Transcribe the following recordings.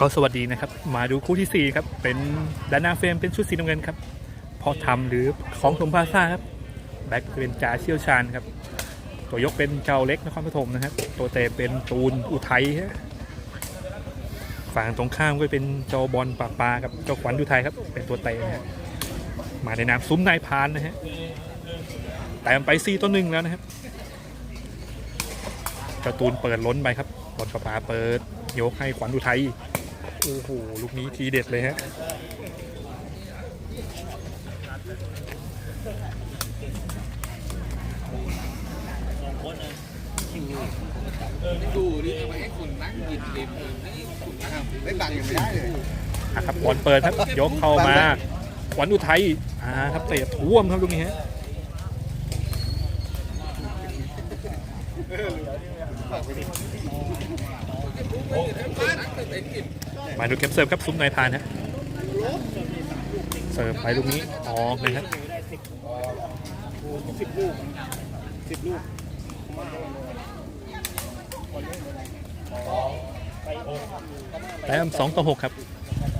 ก็สวัสดีนะครับ มาดูคู่ที่ 4 ครับ เป็นด้านหน้าเฟรมเป็นชุดสีน้ำเงินครับพอทำหรือของสมพาซ่าครับแบ็คเป็นจ่าเชี่ยวชาญครับ ตัวยกเป็นเจ้าเล็กนครปฐมนะครับ ตัวเตะเป็นตูนอุทัยฮะฝั่งตรงข้ามก็เป็นเจ้าบอลปากปลากับเจ้าขวัญอุทัยครับ เป็นตัวเตะนะฮะมาในนามซุ้มนายพานนะฮะแต่มไปซีตัวหนึ่งแล้วนะครับเจ้าตูนเปิดล้นไปครับบอลปากปลาเปิดยกให้ขวัญอุทัย โอ้โหลูกนี้ทีเด็ดเลยฮะดูดิทำไมให้คุณนั่งกินริมให้คุณทำไม่บังยังไม่ได้เลยอะครับบอลเปิดครับยกเข้ามาขวัญอุทัยอ่าครับเตะท่วมครับลูกนี้ฮะ มาดูเก็บเสิร์ฟครับซุ้มนายพานฮะเสิร์ฟไปลูกนี้ออกเลยครับสิบลูกสิบลูกแต้มสองต่อหกครับ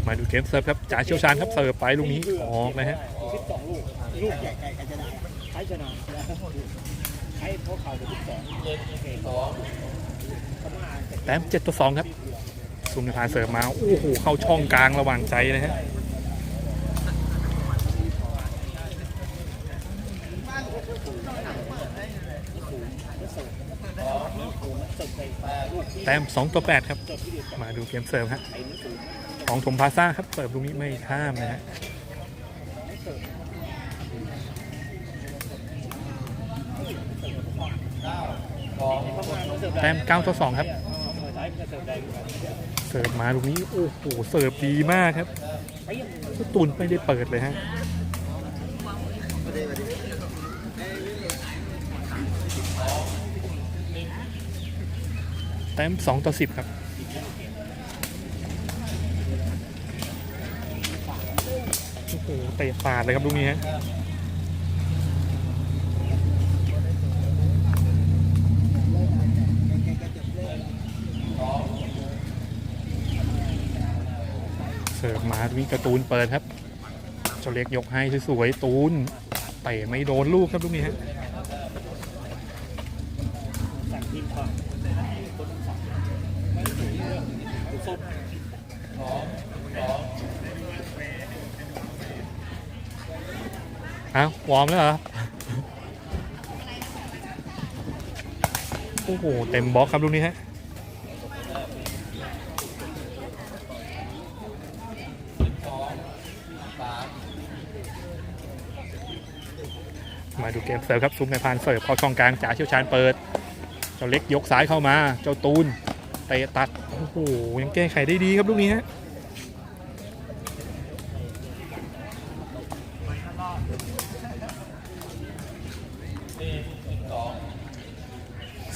มาดูเกมเสิร์ฟครับจ่าเชี่ยวชาญครับเสิร์ฟไปลูกนี้ออกเลยฮะสิบสองลูกลูกใหญ่ใครใครจะได้ใครชนะใครเพราะเขาเป็นสิบสองโอเคสองแต้มเจ็ดต่อสองครับ ซุนายพรานเสิร์ฟมา โอ้โห เข้าช่องกลางระหว่างใจเลยฮะแต้ม2ต่อ8ครับ มาดูเกมเสิร์ฟครับของถมพาซ่าครับ เสิร์ฟลูกนี้ไม่ข้ามนะฮะแต้ม9ต่อ2ครับ เสิร์ฟมาลูกนี้ โอ้โห เสิร์ฟดีมากครับตุนไม่ได้เปิดเลยฮะแต้ม2ต่อ10ครับโอ้โหเตะปาดเลยครับลูกนี้ฮะ สิร์ฟมาลูกนี้กระตูนเปิดครับเจ้าเล็กยกให้สวยๆตูนเตะไม่โดนลูกครับลูกนี้ฮะอ้าววอร์มแล้วเหรอ โอ้โห เต็มบล็อกครับลูกนี้ฮะ มาดูเกมเสิร์ฟครับซุ้มในพานเสิร์ฟเข้าช่องกลางจ่าเชี่ยวชาญเปิด เจ้าเล็กยกซ้ายเข้ามา เจ้าตูนเตะตัด โอ้โห ยังแก้ไขได้ดีครับลูกนี้ฮะ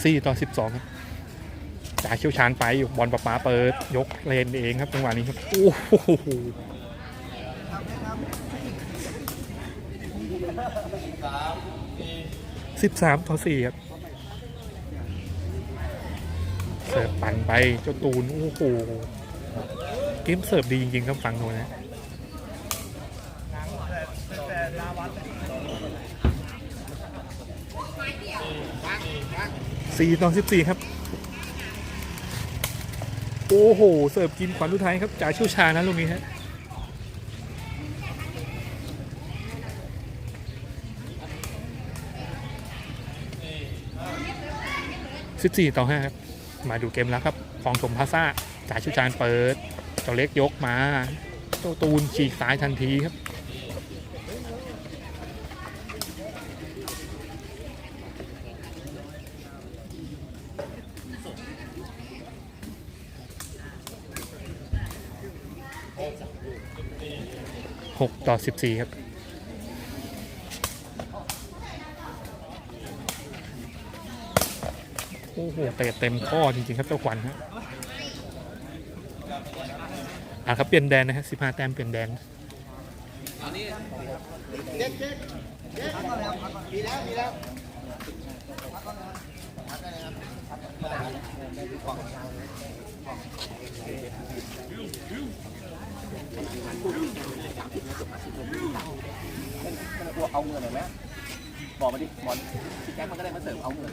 สี่ต่อสิบสองครับจ่าเชี่ยวชาญไปอยู่บอลประปาเปิดยกเลนเองครับจังหวะนี้ครับ โอ้โห สิบสามต่อสี่ครับเสิร์ฟปั่นไปเจ้าตูนโอ้โหเกมเสิร์ฟดีจริงๆครับฟังโน้นนะสี่ต่อสิบสี่ครับ โอ้โห เสิร์ฟกินขวัญทุไทยครับจ่าเชี่ยวชาญนะลูกนี้ฮะ สิบสี่ต่อห้าครับ มาดูเกมแล้วครับของสมพาซ่าจ่าเชี่ยวชาญเปิดเจ้าเล็กยกมาเจ้าตูนฉีกซ้ายทันทีครับหกต่อสิบสี่ครับ อ้เตะเต็มข้อจริงๆครับเจ้าขวัญฮะอะครับเปลี่ยนแดนนะฮะสิบห้าแต้มเปลี่ยนแดนอันนี้มีแล้วมีแล้วกลัวเอาเงินหน่อยไหมบอกมาดิบอลพี่แจ็คมันก็ได้มาเสริมเอาเงิน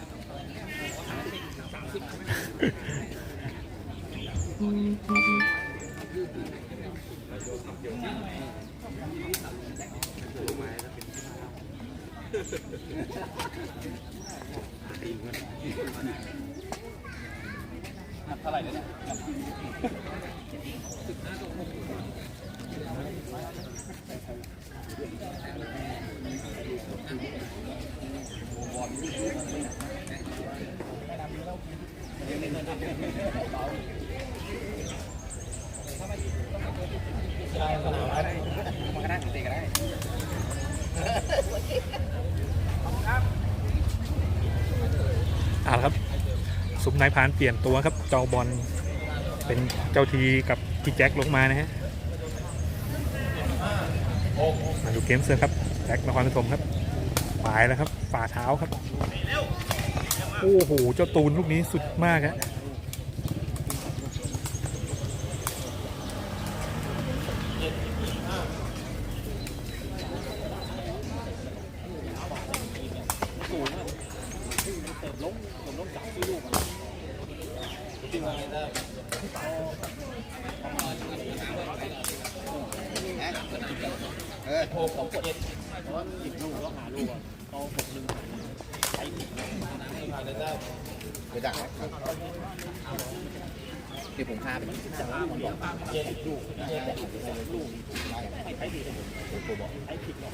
เท่าไหร่แล้วเนี่ยมันก็ได้ตีก็ได้ เอาละครับสุม นายพานเปลี่ยนตัวครับเจ้าบอลเป็นเจ้าทีกับพี่แจ็คลงมานะฮะมาดูเกมเสือครับแจ็คนครปฐมครับปลายแล้วครับฝ่าเท้าครับโอ้โหเจ้าตูนลูกนี้สุดมากฮะ เออ โทรของกดเพราะว่าหยิบลูกแล้วหาลูกอะเอาหกหนึ่งใช้ผิด ไปดักไหมเดี๋ยวผมพาไปจะห้าคนเดียวเจ็ดลูกเจ็ดลูกให้ใช้ผิดผมบอกใช้ผิดหรอก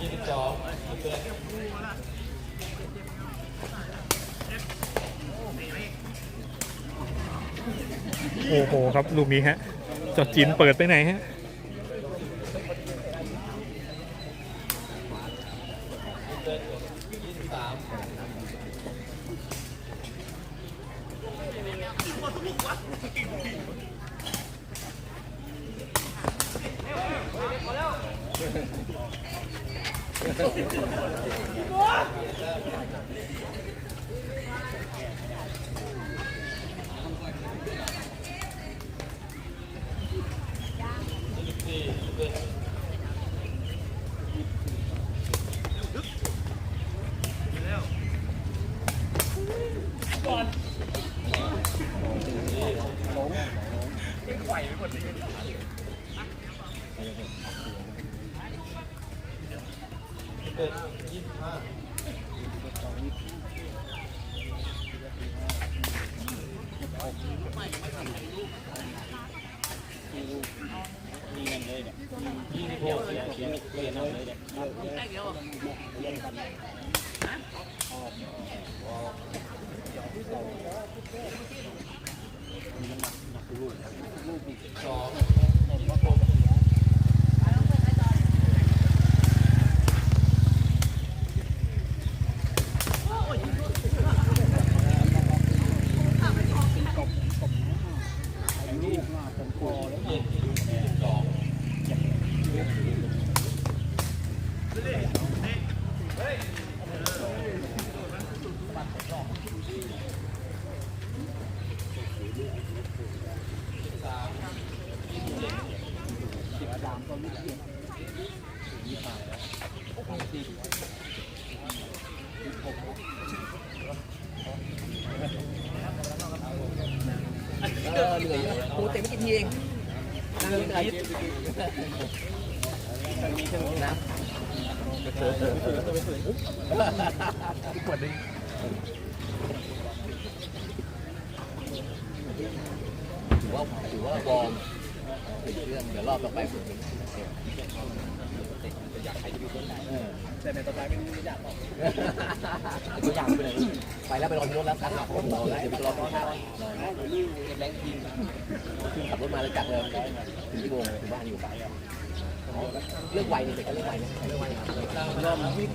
ยี่สิบสอง โอ้โหครับลูกนี้ฮะจอดจีนเปิดไปไหนฮะ มีเงินเลยเนี่ยยี่สิบหกเสียเสียเสียเลยเนี่ย ลูกมาผมคอแล้วเนี่ย เออเหนื่อยโอ้เต็มไม่กี่ทีเองนั่งเหนื่อยนะขวดนึงถือว่าถือว่าวอร์มถึงเรื่องเดี๋ยวรอบต่อไปผมอยากใครจะอยู่คนไหนแต่ในต่อไปไม่รู้อยากบอกอยางไปเลย ไปแล้วไปรอที่รถแล้วกันหลับผมรอแล้วเดี๋ยวไปรอที่ท่าเก็บแรงทีมขับรถมาแล้วจัดเลยถึงที่โมงถึงบ้านอยู่เลือกไวนี่เด็กก็เลือกไวนะเลือกไวนะรอบวิ่ง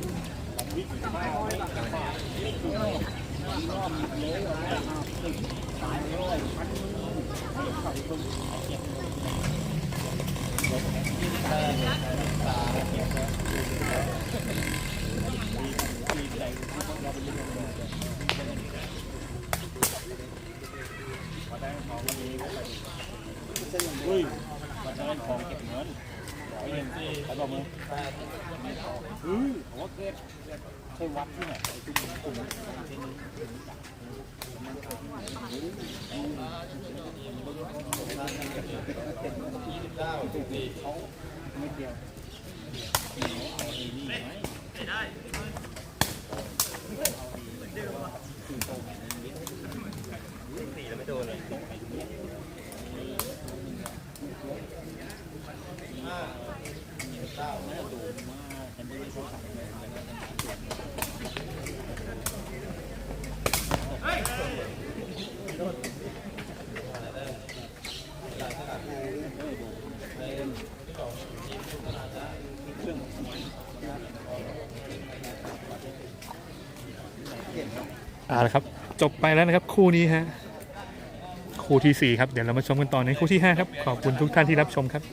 เฮ้ยมันจะเป็นของเก็บเงินร้อยเงินสิใครบอกมึงเฮ้ยหัวเก็บ ไปวัดที่ไหนไอ้ตุ้มกลุ่มไม่เดียว เอาละครับ จบไปแล้วนะครับคู่นี้ฮะคู่ที่สี่ครับ เดี๋ยวเรามาชมกันต่อในคู่ที่ห้าครับ ขอบคุณทุกท่านที่รับชมครับ